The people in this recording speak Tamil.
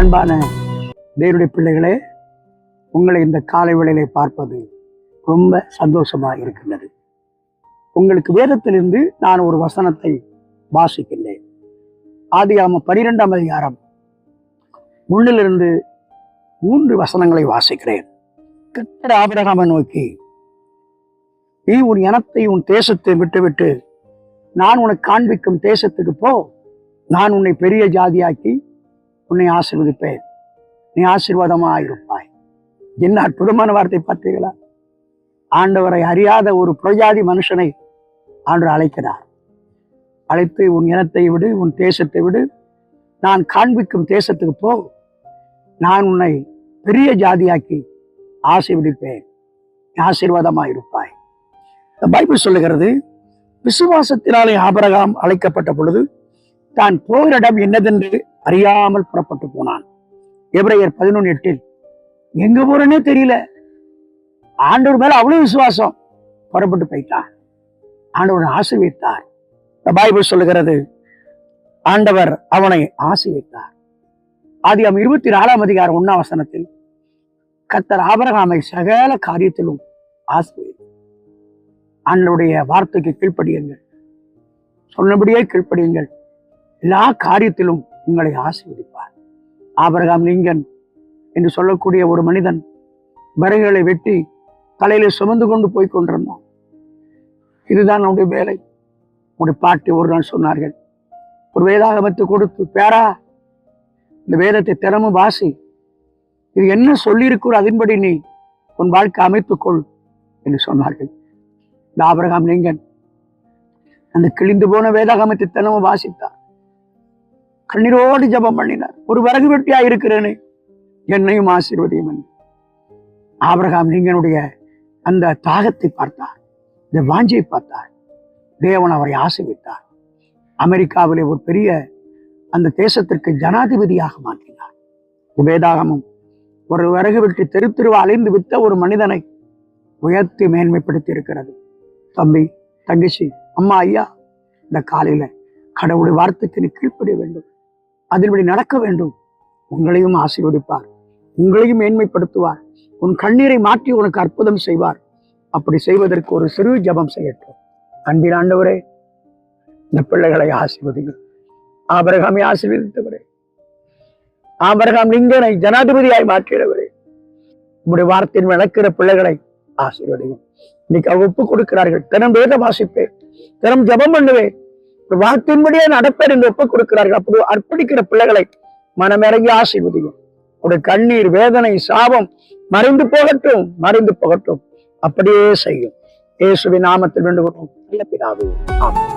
அன்பான தேவனுடைய பிள்ளைகளே உங்களை இந்த காலை வேளையிலே பார்ப்பது ரொம்ப சந்தோஷமா இருக்கின்றது. உங்களுக்கு வேதத்திலிருந்து நான் ஒரு வசனத்தை வாசிக்கின்றேன். ஆதியாம பனிரெண்டாம் அதிகாரம் முன்னிலிருந்து மூன்று வசனங்களை வாசிக்கிறேன். கத்தர் ஆபிரகாமை நோக்கி நீ உன் இனத்தை உன் தேசத்தை விட்டுவிட்டு நான் உனக்கு காண்பிக்கும் தேசத்துக்கு போ. நான் உன்னை பெரிய ஜாதியாக்கி உன்னை ஆசீர்வதிப்பேன். நீ ஆசீர்வாதமாக இருப்பாய். என்ன அற்புதமான வார்த்தை பார்த்தீங்களா ஆண்டவரை அறியாத ஒரு புரஜாதி மனுஷனை ஆண்டு அழைக்கிறார். அழைத்து உன் இனத்தை விடு உன் தேசத்தை விடு. நான் காண்பிக்கும் தேசத்துக்கு போ. நான் உன்னை பெரிய ஜாதியாக்கி ஆசீர்வதிப்பேன். நீ ஆசீர்வாதமாக இருப்பாய். பைபிள் சொல்லுகிறது விசுவாசத்தினாலே ஆபரகாம் அழைக்கப்பட்ட பொழுது தான் போகிற இடம் என்னதென்று அறியாமல் புறப்பட்டு போனான். எப்ரையர் பதினொன்று எட்டில் எங்க போறேனே தெரியல. ஆண்டவர் மேல அவ்வளவு விசுவாசம். புறப்பட்டு போயிட்டான். ஆண்டவர் ஆசிர்வித்தார் பைபிள் சொல்லுகிறது ஆண்டவர் அவனை ஆசீர்வித்தார் ஆதியாம் இருபத்தி நாலாம் அதிகாரம் ஒன்னாம் வசனத்தில் கத்தர் ஆபரகாமை சகல காரியத்திலும் ஆசீர்வதித்தார். ஆண்டவருடைய வார்த்தைக்கு கீழ்ப்படியுங்கள். சொன்னபடியே கீழ்ப்படியுங்கள். எல்லா காரியத்திலும் உங்களை ஆசீர்வதிப்பார். ஆபரகாம் லிங்கன் என்று சொல்லக்கூடிய ஒரு மனிதன் விறகுகளை வெட்டி தலையில சுமந்து கொண்டு போய் கொண்டிருந்தான். இதுதான் நம்முடைய வேலை. உடைய பாட்டி ஒரு நாள் சொன்னார்கள் ஒரு வேதாகமத்தை கொடுத்து பேரா இந்த வேதத்தை திறமும் வாசி. இது என்ன சொல்லியிருக்கிறோ அதன்படி நீ உன் வாழ்க்கை அமைத்துக்கொள் என்று சொன்னார்கள். இந்த ஆபரகாம் லிங்கன் அந்த கிழிந்து போன வேதாகமத்தை தினமும் வாசித்தார் கண்ணீரோடு ஜெபம் பண்ணினார். ஒரு விறகு வெட்டியா இருக்கிறேனே என்னையும் ஆசீர்வதியும் ஆபிரகாம் லிங்கனுடைய அந்த தாகத்தை பார்த்தார். இந்த வாஞ்சியை பார்த்தார். தேவன் அவரை ஆசீர்வித்தார். அமெரிக்காவிலே ஒரு பெரிய அந்த தேசத்திற்கு ஜனாதிபதியாக மாற்றினார். வேதாகமும் ஒரு விறகு வெட்டி தெரு தெருவா அலைந்து வித்த ஒரு மனிதனை உயர்த்தி மேன்மைப்படுத்தி இருக்கிறது தம்பி தங்கச்சி அம்மா ஐயா இந்த காலையில கடவுளுடைய வார்த்தைக்கு நீ கீழ்ப்படிய வேண்டும். அதன்படி நடக்க வேண்டும். உங்களையும் ஆசீர்வதிப்பார். உங்களையும் மேன்மைப்படுத்துவார். உன் கண்ணீரை மாற்றி உனக்கு அற்புதம் செய்வார். அப்படி செய்வதற்கு ஒரு சிறு ஜெபம் செய்யட்டும். அன்பின் ஆண்டவரே இந்த பிள்ளைகளை ஆசீர்வதிகள் ஆபரகாமை ஆசீர்வதித்தவரே. ஆபரகாம் லிங்கனை ஜனாதிபதியாய் மாற்றியவரே. உங்களுடைய வார்த்தையின் நடக்கிற பிள்ளைகளை ஆசீர்வதியும் இன்னைக்கு அவங்க ஒப்பு கொடுக்கிறார்கள். தினம் வேத வாசிப்பேன். தினம் ஜெபம் பண்ணுவேன். வார்த்தையின்படியே நடப்பேன் என்று ஒப்புக் கொடுக்கிறார்கள். அப்படி அர்ப்பணிக்கிற பிள்ளைகளை மனமிறங்கி ஆசீர்வதியும். ஒரு கண்ணீர் வேதனை சாபம் மறைந்து போகட்டும் மறைந்து போகட்டும். அப்படியே செய்யும். இயேசுவின் நாமத்தில் வேண்டுகிறோம் நல்ல பிதாவே. ஆமென்.